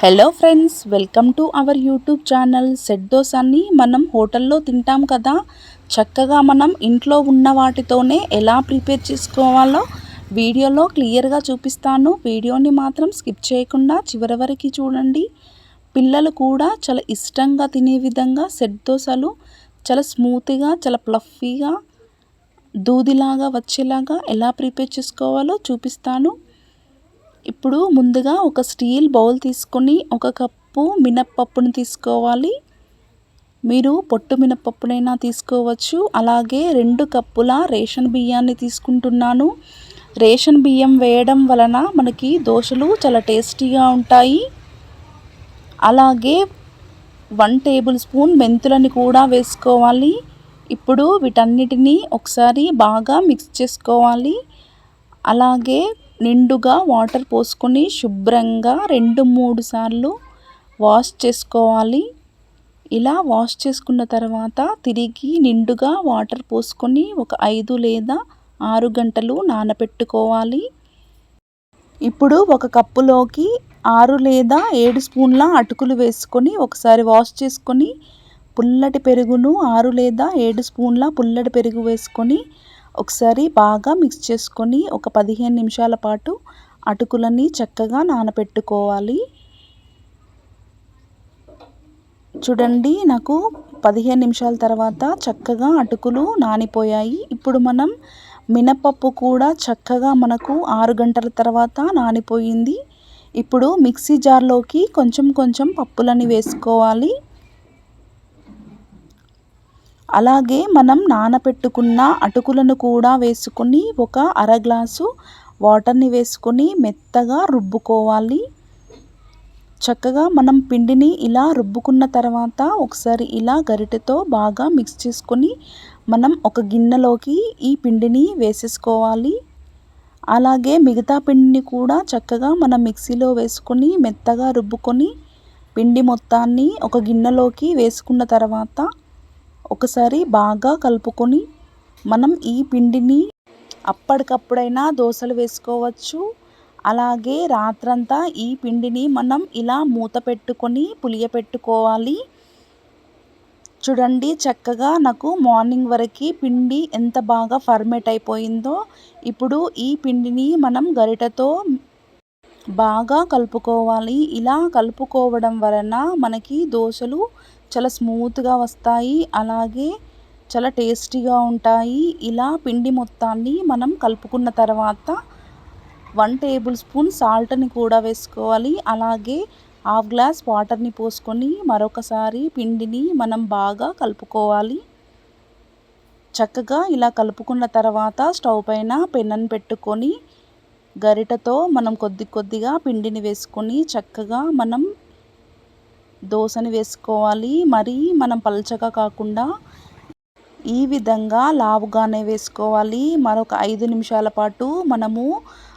Hello friends welcome to our YouTube channel set దోసాన్ని మనం హోటల్లో తింటాం కదా. చక్కగా మనం ఇంట్లో ఉన్న వాటితోనే ఎలా ప్రిపేర్ చేసుకోవాలో వీడియోలో క్లియర్గా చూపిస్తాను. వీడియోని మాత్రం స్కిప్ చేయకుండా చివరి వరకు చూడండి. పిల్లలు కూడా చాలా ఇష్టంగా తినే విధంగా సెట్ దోశలు చాలా స్మూత్గా చాలా ప్లఫీగా దూదిలాగా వచ్చేలాగా ఎలా ప్రిపేర్ చేసుకోవాలో చూపిస్తాను. ఇప్పుడు ముందుగా ఒక స్టీల్ బౌల్ తీసుకొని ఒక కప్పు మినప్పప్పును తీసుకోవాలి. మీరు పొట్టు మినప్పప్పునైనా తీసుకోవచ్చు. అలాగే రెండు కప్పుల రేషన్ బియ్యాన్ని తీసుకుంటున్నాను. రేషన్ బియ్యం వేయడం వలన మనకి దోశలు చాలా టేస్టీగా ఉంటాయి. అలాగే వన్ టేబుల్ స్పూన్ మెంతులని కూడా వేసుకోవాలి. ఇప్పుడు వీటన్నిటినీ ఒకసారి బాగా మిక్స్ చేసుకోవాలి. అలాగే నిండుగా వాటర్ పోసుకొని శుభ్రంగా రెండు మూడు సార్లు వాష్ చేసుకోవాలి. ఇలా వాష్ చేసుకున్న తర్వాత తిరిగి నిండుగా వాటర్ పోసుకొని ఒక ఐదు లేదా ఆరు గంటలు నానబెట్టుకోవాలి ఇప్పుడు ఒక కప్పులోకి ఆరు లేదా ఏడు స్పూన్ల అటుకులు వేసుకొని ఒకసారి వాష్ చేసుకొని పుల్లటి పెరుగును ఆరు లేదా ఏడు స్పూన్ల పుల్లటి పెరుగు వేసుకొని ఒకసారి బాగా మిక్స్ చేసుకొని ఒక పదిహేను నిమిషాల పాటు అటుకులని చక్కగా నానబెట్టుకోవాలి చూడండి నాకు పదిహేను నిమిషాల తర్వాత చక్కగా అటుకులు నానిపోయాయి. ఇప్పుడు మనం మినపప్పు కూడా చక్కగా మనకు ఆరు గంటల తర్వాత నానిపోయింది. ఇప్పుడు మిక్సీ జార్లోకి కొంచెం కొంచెం పప్పులని వేసుకోవాలి. అలాగే మనం నానపెట్టుకున్న అటుకులను కూడా వేసుకొని ఒక అర గ్లాసు వాటర్ని వేసుకొని మెత్తగా రుబ్బుకోవాలి. చక్కగా మనం పిండిని ఇలా రుబ్బుకున్న తర్వాత ఒకసారి ఇలా గరిటెతో బాగా మిక్స్ చేసుకొని మనం ఒక గిన్నెలోకి ఈ పిండిని వేసేసుకోవాలి. అలాగే మిగతా పిండిని కూడా చక్కగా మనం మిక్సీలో వేసుకొని మెత్తగా రుబ్బుకొని పిండి మొత్తాన్ని ఒక గిన్నెలోకి వేసుకున్న తర్వాత ఒకసారి బాగా కలుపుకొని మనం ఈ పిండిని అప్పటికప్పుడైనా దోశలు వేసుకోవచ్చు. అలాగే రాత్రంతా ఈ పిండిని మనం ఇలా మూత పెట్టుకొని పులియపెట్టుకోవాలి చూడండి చక్కగా నాకు మార్నింగ్ వరకు పిండి ఎంత బాగా ఫర్మేట్ అయిపోయిందో. ఇప్పుడు ఈ పిండిని మనం గరిటతో బాగా కలుపుకోవాలి. ఇలా కలుపుకోవడం వలన మనకి దోశలు చాలా స్మూత్గా వస్తాయి. అలాగే చాలా టేస్టీగా ఉంటాయి. ఇలా పిండి మొత్తాన్ని మనం కలుపుకున్న తర్వాత వన్ టేబుల్ స్పూన్ సాల్ట్ని కూడా వేసుకోవాలి. అలాగే హాఫ్ గ్లాస్ వాటర్ని పోసుకొని మరొకసారి పిండిని మనం బాగా కలుపుకోవాలి. చక్కగా ఇలా కలుపుకున్న తర్వాత స్టవ్ పైన పెన్నను పెట్టుకొని గరిటతో మనం కొద్ది కొద్దిగా పిండిని వేసుకొని చక్కగా మనం దోశని వేసుకోవాలి. మరి మనం పల్చగా కాకుండా ఈ విధంగా లావుగానే వేసుకోవాలి. మరొక ఐదు నిమిషాల పాటు మనము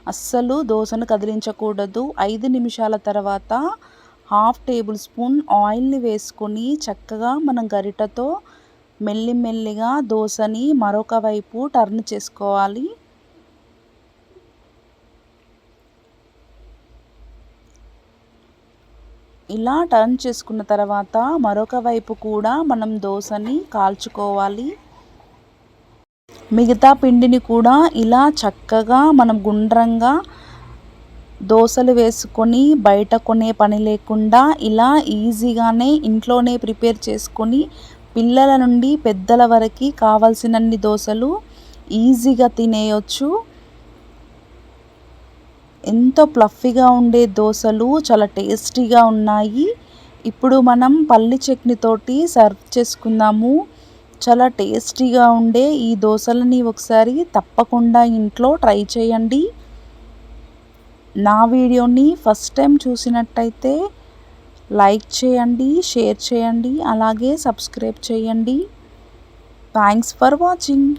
అస్సలు దోశను కదిలించకూడదు. ఐదు నిమిషాల తర్వాత హాఫ్ టేబుల్ స్పూన్ ఆయిల్ని వేసుకొని చక్కగా మనం గరిటతో మెల్లిమెల్లిగా దోశని మరొక వైపు టర్న్ చేసుకోవాలి. ఇలా టర్న్ చేసుకున్న తర్వాత మరొక వైపు కూడా మనం దోశని కాల్చుకోవాలి. మిగతా పిండిని కూడా ఇలా చక్కగా మనం గుండ్రంగా దోశలు వేసుకొని బయట కొనే పని లేకుండా ఇలా ఈజీగానే ఇంట్లోనే ప్రిపేర్ చేసుకొని పిల్లల నుండి పెద్దల వరకు కావాల్సినన్ని దోశలు ఈజీగా తినేయొచ్చు. ఎంతో ప్లఫీగా ఉండే దోశలు చాలా టేస్టీగా ఉన్నాయి. ఇప్పుడు మనం పల్లి చట్నీతోటి సర్వ్ చేసుకుందాము. చాలా టేస్టీగా ఉండే ఈ దోశలని ఒకసారి తప్పకుండా ఇంట్లో ట్రై చేయండి. నా వీడియోని ఫస్ట్ టైం చూసినట్టయితే లైక్ చేయండి షేర్ చేయండి అలాగే సబ్స్క్రైబ్ చేయండి. Thanks for watching.